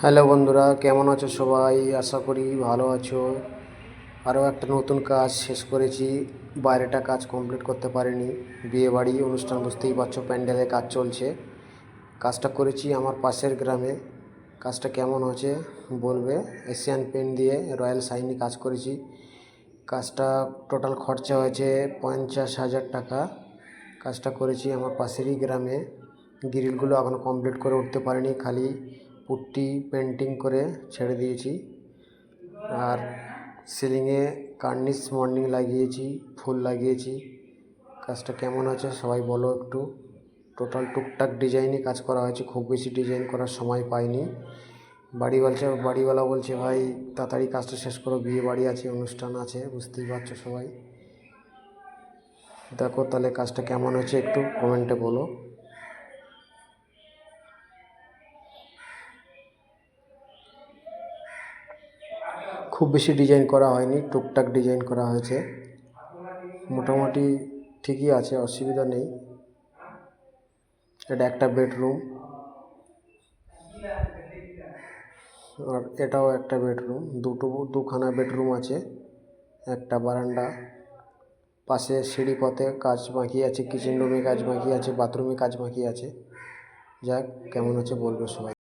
Hello বন্ধুরা, কেমন আছো সবাই? আশা করি ভালো আছো। আরও একটা নতুন কাজ শেষ করেছি। বাইরেটা কাজ কমপ্লিট করতে পারিনি। বিয়ে বাড়ি অনুষ্ঠান, বুঝতেই পারছ, প্যান্ডেলে কাজ চলছে। কাজটা করেছি আমার পাশের গ্রামে। কাজটা কেমন হয়েছে বলবে? এশিয়ান পেন্ট দিয়ে রয়্যাল সাইনি কাজ করেছি। কাজটা টোটাল খরচা হয়েছে পঞ্চাশ হাজার টাকা। কাজটা করেছি আমার পাশেরই গ্রামে। গ্রিলগুলো এখনও কমপ্লিট করে উঠতে পারিনি, খালি পুট্টি পেন্টিং করে ছেড়ে দিয়েছি। আর সিলিংয়ে কার্নিশ মর্নিং লাগিয়েছি, ফুল লাগিয়েছি। কাজটা কেমন আছে সবাই বলো একটু। টোটাল টুকটাক ডিজাইনে কাজ করা হয়েছে, খুব বেশি ডিজাইন করার সময় পাইনি। বাড়ি বলছে, বাড়িওয়ালা বলছে, ভাই, তাড়াতাড়ি কাজটা শেষ করো, বিয়ে বাড়ি আছে, অনুষ্ঠান আছে, বুঝতেই পারছ সবাই? দেখো তাহলে কাজটা কেমন হয়েছে একটু কমেন্টে বলো। খুব বেশি ডিজাইন করা হয়নি, টুকটাক ডিজাইন করা হয়েছে। মোটামুটি ঠিকই আছে, অসুবিধা নেই। এটা একটা বেডরুম আর এটাও একটা বেডরুম দুটো, দুখানা বেডরুম আছে, একটা বারান্দা। পাশে সিঁড়ি পথে কাজ বাকি আছে কিচেন রুমে কাজ বাকি আছে বাথরুমে কাজ বাকি আছে। যাক, কেমন হচ্ছে বলবে সবাই।